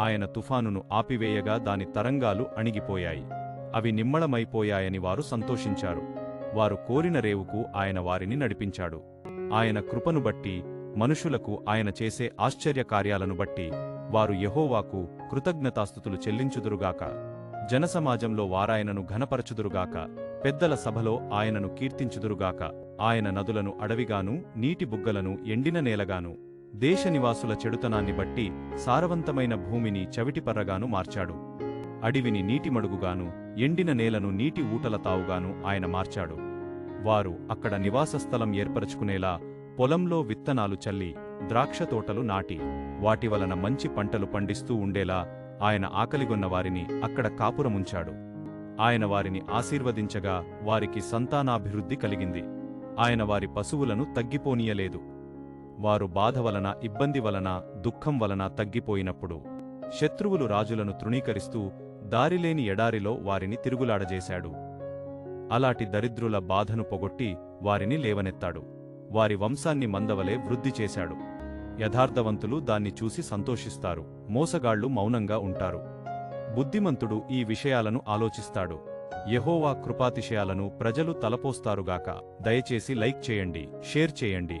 ఆయన తుఫానును ఆపివేయగా దాని తరంగాలు అణిగిపోయాయి. అవి నిమ్మళమైపోయాయని వారు సంతోషించారు. వారు కోరిన రేవుకు ఆయన వారిని నడిపించాడు. ఆయన కృపను బట్టి మనుషులకు ఆయన చేసే ఆశ్చర్య కార్యాలను బట్టి వారు యెహోవాకు కృతజ్ఞతాస్థుతులు చెల్లించుదురుగాక. జనసమాజంలో వారాయనను ఘనపరచుదురుగాక. పెద్దల సభలో ఆయనను కీర్తించుదురుగాక. ఆయన నదులను అడవిగాను నీటి బుగ్గలను ఎండిన నేలగాను దేశ నివాసుల చెడుతనాన్ని బట్టి సారవంతమైన భూమిని చవిటిపర్రగాను మార్చాడు. అడివిని నీటిమడుగుగాను ఎండిన నేలను నీటి ఊటల తావుగాను ఆయన మార్చాడు. వారు అక్కడ నివాస స్థలం ఏర్పరచుకునేలా పొలంలో విత్తనాలు చల్లి ద్రాక్ష తోటలు నాటి వాటి వలన మంచి పంటలు పండిస్తూ ఉండేలా ఆయన ఆకలిగొన్న వారిని అక్కడ కాపురముంచాడు. ఆయన వారిని ఆశీర్వదించగా వారికి సంతానాభివృద్ధి కలిగింది. ఆయన వారి పశువులను తగ్గిపోనీయలేదు. వారు బాధ వలన ఇబ్బంది వలన దుఃఖం వలన తగ్గిపోయినప్పుడు శత్రువులు రాజులను తృణీకరిస్తూ దారిలేని ఎడారిలో వారిని తిరుగులాడజేశాడు. అలాటి దరిద్రుల బాధను పొగొట్టి వారిని లేవనెత్తాడు. వారి వంశాన్ని మందవలే వృద్ధి చేశాడు. యథార్థవంతులు దాన్ని చూసి సంతోషిస్తారు. మోసగాళ్ళు మౌనంగా ఉంటారు. బుద్ధిమంతుడు ఈ విషయాలను ఆలోచిస్తాడు. యహోవా కృపాతిశయాలను ప్రజలు తలపోస్తారుగాక దయచేసి లైక్ చేయండి షేర్ చేయండి.